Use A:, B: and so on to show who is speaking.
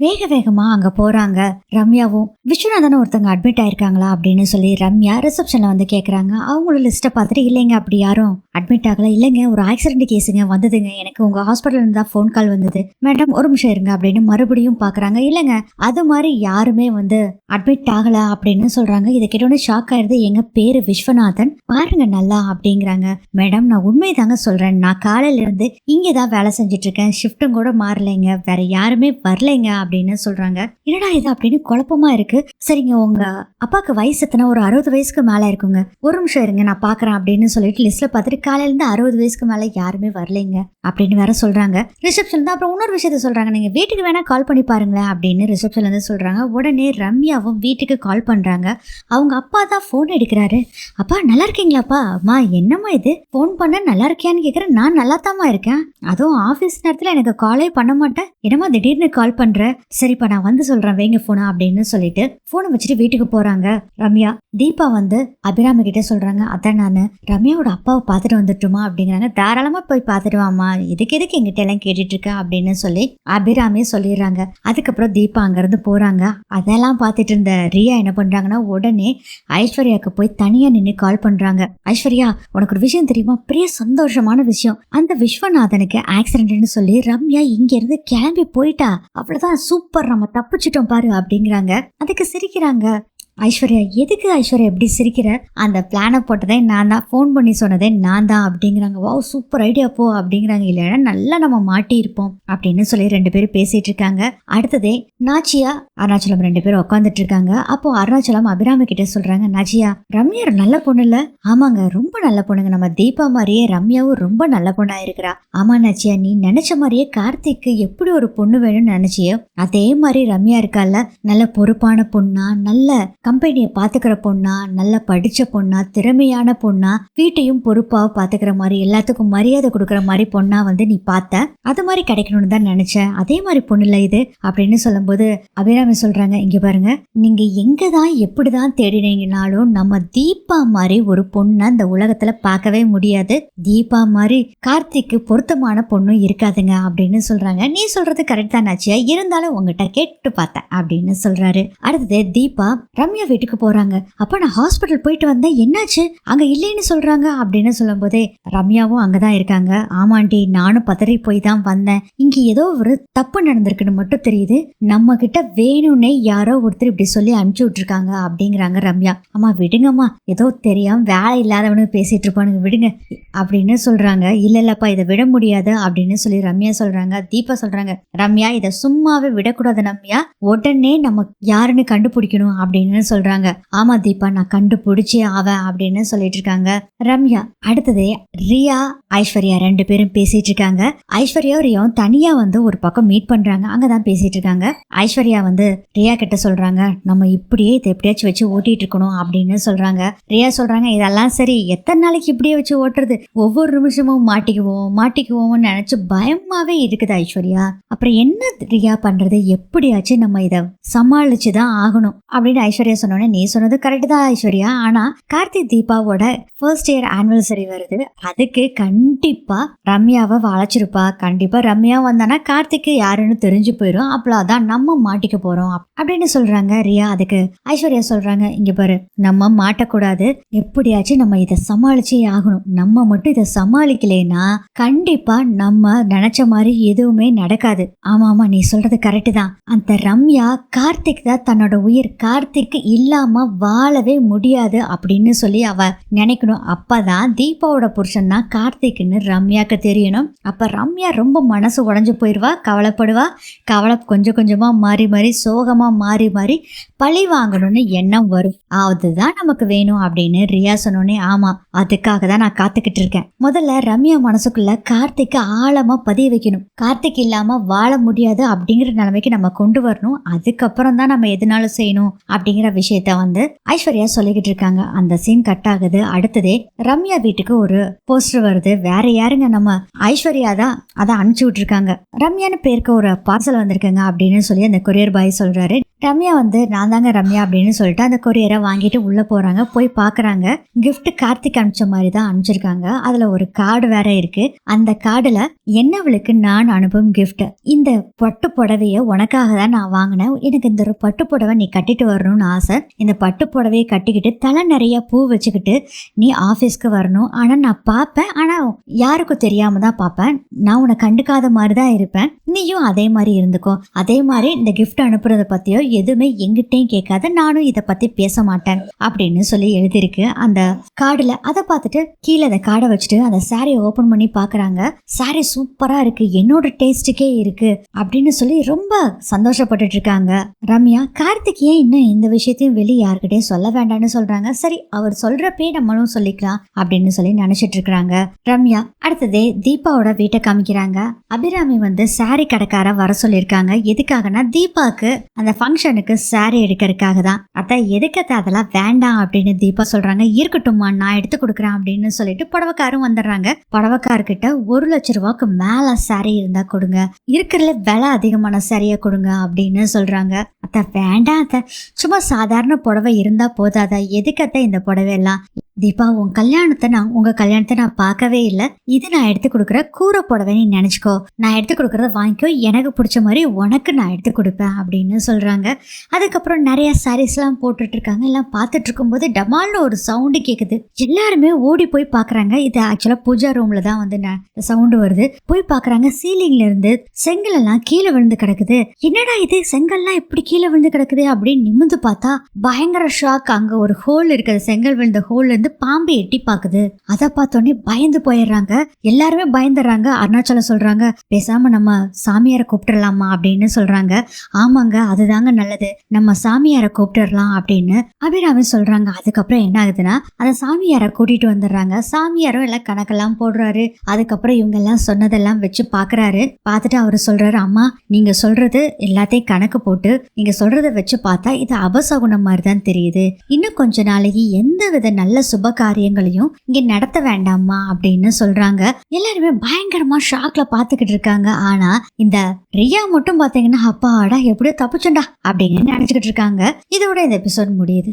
A: வேக வேகமா அங்க போறாங்க. ரம்யாவும் விஸ்வநாதன் ஒருத்தவங்க அட்மிட் ஆயிருக்காங்களா? அப்படின்னு சொல்லி ரம்யா ரிசப்ஷன்ல வந்து கேக்குறாங்க. அவங்களோட லிஸ்ட்டை பார்த்துட்டு இல்லைங்க அப்படி யாரும் அட்மிட் ஆகல. இல்லைங்க ஒரு ஆக்சிடென்ட் கேஸுங்க வந்ததுங்க. எனக்கு உங்க ஹாஸ்பிட்டல் இருந்து தான் ஃபோன் கால் வந்தது. மேடம் ஒரு நிமிஷம் இருங்க அப்படின்னு மறுபடியும் பாக்குறாங்க இல்லைங்க அது மாதிரி யாருமே வந்து அட்மிட் ஆகல அப்படின்னு சொல்றாங்க. இதை கேட்டோன்னே ஷாக் ஆயிருது. எங்க பேரு விஸ்வநாதன். பாருங்க நல்லா அப்படிங்கிறாங்க. மேடம் நான் உண்மை தாங்க சொல்றேன். நான் காலையில இருந்து இங்கே தான் வேலை செஞ்சுட்டு இருக்கேன். ஷிஃப்ட்டும் கூட மாறலைங்க. வேற யாருமே வரலைங்க அப்படின்னு சொல்றாங்க. என்னடா இது அப்படின்னு குழப்பமா இருக்கு. சரிங்க உங்க அப்பாவுக்கு வயசு எத்தனை? ஒரு அறுபது வயசுக்கு மேல இருக்குங்க. ஒரு நிமிஷம் இருங்க நான் பாக்குறேன் அப்படின்னு சொல்லிட்டு லிஸ்ட்ல பார்த்துட்டு காலையில இருந்து அறுபது வயசுக்கு மேல யாருமே வரலைங்க அப்படின்னு வேற சொல்றாங்க. ரிசப்ஷன் தான். அப்புறம் இன்னொரு விஷயத்த சொல்றாங்க. நீங்க வீட்டுக்கு வேணா கால் பண்ணி பாருங்களேன் அப்படின்னு ரிசப்ஷன்ல இருந்து சொல்றாங்க. உடனே ரம்யாவும் வீட்டுக்கு கால் பண்றாங்க. அவங்க அப்பா தான் ஃபோன் எடுக்கிறாரு. அப்பா நல்லா இருக்கீங்களாப்பா? அம்மா என்னம்மா இது? ஃபோன் பண்ண நல்லா இருக்கியான்னு கேட்குறேன் நான் நல்லா இருக்கேன். அதுவும் ஆஃபீஸ் நேரத்தில் எனக்கு காலே பண்ண மாட்டேன். என்னம்மா திடீர்னு கால் பண்ற? சரிப்பா நான் வந்து சொல்றேன் வைங்க போனா அப்படின்னு சொல்லிட்டு. போனை வச்சுட்டு வீட்டுக்கு போறாங்க. ரம்யா தீபா வந்து அபிராமி கிட்ட சொல்றாங்க அதான் நான் ரம்யாவோட அப்பாவை பார்த்துட்டு வந்துட்டுமா? அப்படிங்கிறாங்க. தாராளமா போய் பார்த்துட்டு வாம்மா. இதுக்கு எதுக்கு எங்கிட்ட எல்லாம் கேட்டுட்டு இருக்க? அப்படின்னு சொல்லி அபிராமி சொல்லிடுறாங்க. அதுக்கப்புறம் தீபா அங்கிருந்து போறாங்க. அதெல்லாம் பார்த்துட்டு இருந்த ரியா என்ன பண்றாங்கன்னா உடனே ஐஸ்வர்யாவுக்கு போய் தனியா நின்று கால் பண்றாங்க. ஐஸ்வர்யா உனக்கு ஒரு விஷயம் தெரியுமா? பெரிய சந்தோஷமான விஷயம். அந்த விஸ்வநாதனுக்கு ஆக்சிடென்ட்னு சொல்லி ரம்யா இங்க இருந்து கிளம்பி போயிட்டா. அவ்வளவுதான் சூப்பர் நம்ம தப்பிச்சிட்டோம் பாரு அப்படிங்கிறாங்க. அதுக்கு சிரிக்கிறாங்க. ஐஸ்வர்யா எதுக்கு ஐஸ்வர்யா எப்படி சிரிக்கிற? அந்த பிளானை போட்டதே நான் தான். ஃபோன் பண்ணி சொன்னதே நான் தான் அப்படிங்கிறாங்க. வா சூப்பர் ஐடியா போ அப்படிங்கிறாங்க. இல்லைன்னா நல்லா நம்ம மாட்டியிருப்போம் அப்படின்னு சொல்லி ரெண்டு பேரும் பேசிட்டு இருக்காங்க. அடுத்ததே நாச்சியா அருணாச்சலம் ரெண்டு பேரும் உட்காந்துட்டு இருக்காங்க. அப்போ அருணாச்சலம் அபிராமி கிட்ட சொல்றாங்க நாச்சியா ரம்யா ஒரு நல்ல பொண்ணு இல்ல? ஆமாங்க ரொம்ப நல்ல பொண்ணுங்க. நம்ம தீபா மாதிரியே ரம்யாவும் ரொம்ப நல்ல பொண்ணா இருக்கிறா. ஆமா நாச்சியா நீ நினைச்ச மாதிரியே கார்த்திக்கு எப்படி ஒரு பொண்ணு வேணும்னு நினைச்சியோ அதே மாதிரி ரம்யா இருக்கால நல்ல பொறுப்பான பொண்ணா நல்ல கம்பெனியை பார்த்துக்கிற பொண்ணா நல்லா படித்த பொண்ணா திறமையான பொண்ணா வீட்டையும் பொறுப்பாக பார்த்துக்கிற மாதிரி எல்லாத்துக்கும் மரியாதை கொடுக்குற மாதிரி பொண்ணா வந்து நீ பார்த்த. அது மாதிரி கிடைக்கணும்னு தான் நினச்சேன். அதே மாதிரி பொண்ணு இல்லை இது அப்படின்னு சொல்லும்போது அபிராமி சொல்கிறாங்க இங்கே பாருங்க நீங்கள் எங்கே தான் எப்படி தான் தேடினீங்கனாலும் நம்ம தீபா மாதிரி ஒரு பொண்ணை இந்த உலகத்தில் பார்க்கவே முடியாது. தீபா மாதிரி கார்த்திக்கு பொருத்தமான பொண்ணும் இருக்காதுங்க அப்படின்னு சொல்கிறாங்க நீ சொல்கிறது கரெக்ட் தான் ஆச்சியா இருந்தாலும் உங்ககிட்ட கேட்டு பார்த்தேன் அப்படின்னு சொல்கிறாரு அடுத்தது தீபா ரம்யா வீட்டுக்கு போறாங்க. அப்ப நான் ஹாஸ்பிட்டல் போயிட்டு வந்தேன். என்னாச்சு? அங்க இல்லைன்னு சொல்றாங்க அப்படின்னு சொல்லும் போதே ரம்யாவும் அங்கதான் இருக்காங்க. ஆமாண்டி நானும் பதறி போய் தான் வந்தேன். இங்க ஏதோ ஒரு தப்பு நடந்திருக்குன்னு மட்டும் தெரியுது. நம்ம கிட்ட வேணும்னே யாரோ ஒருத்தர் இப்படி சொல்லி அனுப்பிச்சு விட்டுருக்காங்க அப்படிங்கிறாங்க ரம்யா. அம்மா விடுங்கம்மா. ஏதோ தெரியாம வேலை இல்லாதவனு பேசிட்டு இருப்பானுங்க. விடுங்க அப்படின்னு சொல்றாங்க. இல்ல இல்லப்பா இதை விட முடியாது அப்படின்னு சொல்லி ரம்யா சொல்றாங்க. தீபா சொல்றாங்க. ரம்யா இதை சும்மாவே விடக்கூடாது ரம்யா. உடனே நம்ம யாருன்னு கண்டுபிடிக்கணும் அப்படின்னு சொல்றாங்க. ஆமா தீபா நான் கண்டுபிடிச்சே ஆவேன் அப்படின்னு சொல்லிட்டு இருக்காங்க. ரம்யா அடுத்தது ரியா ஐஸ்வர்யா ரெண்டு பேரும் பேசிட்டு இருக்காங்க. ஐஸ்வர்யா ரியாவும் தனியா வந்து ஒரு பக்கம் மீட் பண்றாங்க. அங்கதான் பேசிட்டு இருக்காங்க. ஐஸ்வர்யா வந்து ரியா கிட்ட சொல்றாங்க நம்ம இப்படியே இதை எப்படியாச்சும் வச்சு ஓட்டிட்டு இருக்கணும் அப்படின்னு சொல்றாங்க. ரியா சொல்றாங்க இதெல்லாம் சரி எத்தனை நாளைக்கு இப்படியே வச்சு ஓட்டுறது? ஒவ்வொரு நிமிஷமும் மாட்டிக்குவோம் மாட்டிக்குவோம்னு நினைச்சு பயமாவே இருக்குது ஐஸ்வர்யா. அப்புறம் என்ன ரியா பண்றது? எப்படியாச்சும் நம்ம இதை சமாளிச்சு தான் ஆகணும் அப்படின்னு ஐஸ்வர்யா சொன்னோன்னே நீ சொன்னது கரெக்ட் தான் ஐஸ்வர்யா. ஆனா கார்த்திக் தீபாவோட ஃபர்ஸ்ட் இயர் ஆனிவர்சரி வருது. அதுக்கு கண்டிப்பா ரம்யாவை வளைச்சிருப்பா. கண்டிப்பா ரம்யா வந்தானா கார்த்திக்கு யாருன்னு தெரிஞ்சு போயிடும் அப்போதான் நம்ம மாட்டிக்க போறோம் அப்படின்னு சொல்றாங்க ரியா. அதுக்கு ஐஸ்வர்யா சொல்றாங்க இங்க பாரு நம்ம மாட்டக்கூடாது. எப்படியாச்சும் நம்ம இதை சமாளிச்சே ஆகணும். நம்ம மட்டும் இதை சமாளிக்கலைன்னா கண்டிப்பா நம்ம நினைச்ச மாதிரி எதுவுமே நடக்காது. ஆமா ஆமா நீ சொல்றது கரெக்டு தான். அந்த ரம்யா கார்த்திக் தான் தன்னோட உயிர். கார்த்திக் இல்லாம வாழவே முடியாது அப்படின்னு சொல்லி அவ நினைக்கணும். அப்பதான் தீபாவோட புருஷன் தான் கார்த்திக்னு ரம்யாக்கு தெரியணும். அப்ப ரம்யா ரொம்ப மனசு உடஞ்சி போயிடுவா கவலைப்படுவா. கவலை கொஞ்சம் கொஞ்சமா மாறி மாறி சோகமா மாறி மாறி பழி வாங்கணும்னு எண்ணம் வரும். அதுதான் நமக்கு வேணும் அப்படின்னு ரியா சொன்னோடனே ஆமா அதுக்காக தான் நான் காத்துக்கிட்டு இருக்கேன். முதல்ல ரம்யா மனசுக்குள்ள கார்த்திக்கு ஆழமா பதிய வைக்கணும். கார்த்திக் இல்லாம வாழ முடியாது அப்படிங்கிற நிலைமைக்கு நம்ம கொண்டு வரணும். அதுக்கப்புறம் தான் நம்ம எதுனாலும் செய்யணும் அப்படிங்கிற விஷயத்த வந்து ஐஸ்வர்யா சொல்லிக்கிட்டு இருக்காங்க. அந்த சீன் கட் ஆகுது. அடுத்ததே ரம்யா வீட்டுக்கு ஒரு போஸ்டர் வருது. வேற யாருங்க நம்ம? ஐஸ்வர்யா தான் அதை அனுப்பிச்சு விட்டுருக்காங்க. ரம்யான்னு பேருக்கு ஒரு பார்சல் வந்திருக்குங்க அப்படின்னு சொல்லி அந்த கொரியர் பாய் சொல்றாரு. ரம்யா வந்து நான் தாங்க ரம்யா அப்படின்னு சொல்லிட்டு அந்த கொரியரை வாங்கிட்டு உள்ள போறாங்க. போய் பாக்குறாங்க. கிஃப்ட் கார்த்திக் அனுப்பிச்ச மாதிரி தான் அனுப்பிச்சிருக்காங்க. அதுல ஒரு கார்டு வேற இருக்கு. அந்த கார்டுல என்னவளுக்கு நான் அனுப்பும் கிஃப்ட் இந்த பட்டு புடவைய உனக்காக தான் நான் வாங்கினேன். எனக்கு இந்த ஒரு பட்டு புடவை நீ கட்டிட்டு வரணும்னு ஆசை. இந்த பட்டு புடவையை கட்டிக்கிட்டு தலை நிறைய பூ வச்சுக்கிட்டு நீ ஆஃபீஸ்க்கு வரணும். ஆனால் நான் பார்ப்பேன். ஆனால் யாருக்கும் தெரியாம தான் பார்ப்பேன். நான் உன்னை கண்டுக்காத மாதிரி தான் இருப்பேன். நீயும் அதே மாதிரி இருந்துக்கோ. அதே மாதிரி இந்த கிஃப்ட் அனுப்புறத பற்றியோ எதுவுமே எங்கிட்டையும் கேட்காத நானும் இதை பற்றி பேச மாட்டேன் அப்படின்னு சொல்லி எழுதியிருக்கு அந்த கார்டில். அதை பார்த்துட்டு கீழே அந்த கார்டை வச்சுட்டு அந்த சாரியை ஓப்பன் பண்ணி பார்க்குறாங்க. சாரி சூப்பராக இருக்கு. என்னோட டேஸ்ட்டுக்கே இருக்கு அப்படின்னு சொல்லி ரொம்ப சந்தோஷப்பட்டுட்டு இருக்காங்க. ரம்யா கார்த்திக் ஏன் இன்னும் இந்த விஷயம் விஷயத்தையும் வெளியே யாருக்கிட்டையும் சொல்ல வேண்டாம்னு சொல்றாங்க. சரி அவர் சொல்றப்பே நம்மளும் சொல்லிக்கலாம் அப்படின்னு சொல்லி நினைச்சிட்டு இருக்கிறாங்க. ரம்யா அடுத்ததே தீபாவோட வீட்டை காமிக்கிறாங்க. அபிராமி வந்து சாரி கடைக்கார வர சொல்லியிருக்காங்க. எதுக்காகனா தீபாவுக்கு அந்த ஃபங்க்ஷனுக்கு சாரி எடுக்கிறதுக்காக தான். அதான் எதுக்கத்த அதெல்லாம் வேண்டாம் அப்படின்னு தீபா சொல்றாங்க. இருக்கட்டும்மா நான் எடுத்து கொடுக்குறேன் அப்படின்னு சொல்லிட்டு புடவைக்காரும் வந்துடுறாங்க. புடவக்கார்கிட்ட ஒரு லட்ச ரூபாய்க்கு மேல சாரி இருந்தா கொடுங்க. இருக்கிறதுல விலை அதிகமான சாரியை கொடுங்க அப்படின்னு சொல்றாங்க. அத்த வேண்டாம் அத்த. சும்மா சாதாரண புடவை இருந்தா போதாதா? எதுக்கத்த இந்த புடவை எல்லாம் தீபா உன் கல்யாணத்தை நான் உங்க கல்யாணத்தை நான் பார்க்கவே இல்லை. இது நான் எடுத்து கொடுக்குற கூரை புடவை நீ நினைச்சுக்கோ. நான் எடுத்து கொடுக்குறத வாங்கிக்கோ. எனக்கு பிடிச்ச மாதிரி உனக்கு நான் எடுத்து கொடுப்பேன் அப்படின்னு சொல்றாங்க. அதுக்கப்புறம் நிறைய சாரீஸ்லாம் போட்டுட்டு இருக்காங்க. எல்லாம் பார்த்துட்டு இருக்கும்போது டமால்னு ஒரு சவுண்டு கேட்குது எல்லாருமே ஓடி போய் பார்க்குறாங்க. இது ஆக்சுவலாக பூஜா ரூம்ல தான் வந்து சவுண்டு வருது. போய் பார்க்குறாங்க. சீலிங்ல இருந்து செங்கல் எல்லாம் கீழே விழுந்து கிடக்குது. என்னடா இது? செங்கல்லாம் எப்படி கீழே விழுந்து கிடக்குது அப்படின்னு நிமிந்து பார்த்தா பயங்கர ஷாக் அங்க ஒரு ஹோல் இருக்குது. செங்கல் விழுந்த ஹோல்ல வந்து பாம்பு எட்டி பாக்குது. அதை பார்த்தோன்னே பயந்து போயிடுறாங்க. எல்லாருமே பயந்துடுறாங்க. அருணாச்சலம் சொல்றாங்க பேசாம நம்ம சாமியாரை கூப்பிட்டுறலாமா? அப்படின்னு சொல்றாங்க. ஆமாங்க அதுதாங்க நல்லது. நம்ம சாமியாரை கூப்பிட்டுறலாம் அப்படின்னு அபிராமி சொல்றாங்க. அதுக்கப்புறம் என்ன ஆகுதுன்னா அந்த சாமியாரை கூட்டிட்டு வந்துடுறாங்க. சாமியாரும் எல்லாம் கணக்கெல்லாம் போடுறாரு. அதுக்கப்புறம் இவங்க எல்லாம் சொன்னதெல்லாம் வச்சு பாக்குறாரு. பார்த்துட்டு அவர் சொல்றாரு அம்மா நீங்க சொல்றது எல்லாத்தையும் கணக்கு போட்டு நீங்க சொல்றதை வச்சு பார்த்தா இது அபசகுணம் மாதிரி தான் தெரியுது. இன்னும் கொஞ்ச நாளைக்கு எந்த வித நல்ல சுப காரியங்களையும் இங்க நடத்த வேண்டாமா அப்படின்னு சொல்றாங்க. எல்லாருமே பயங்கரமா ஷாக்ல பாத்துக்கிட்டு இருக்காங்க. ஆனா இந்த ரியா மட்டும் பாத்தீங்கன்னா அப்பாடா எப்படியோ தப்பிச்சுண்டா அப்படின்னு நினைச்சுக்கிட்டு இருக்காங்க. இதோட இந்த எபிசோட் முடியுது.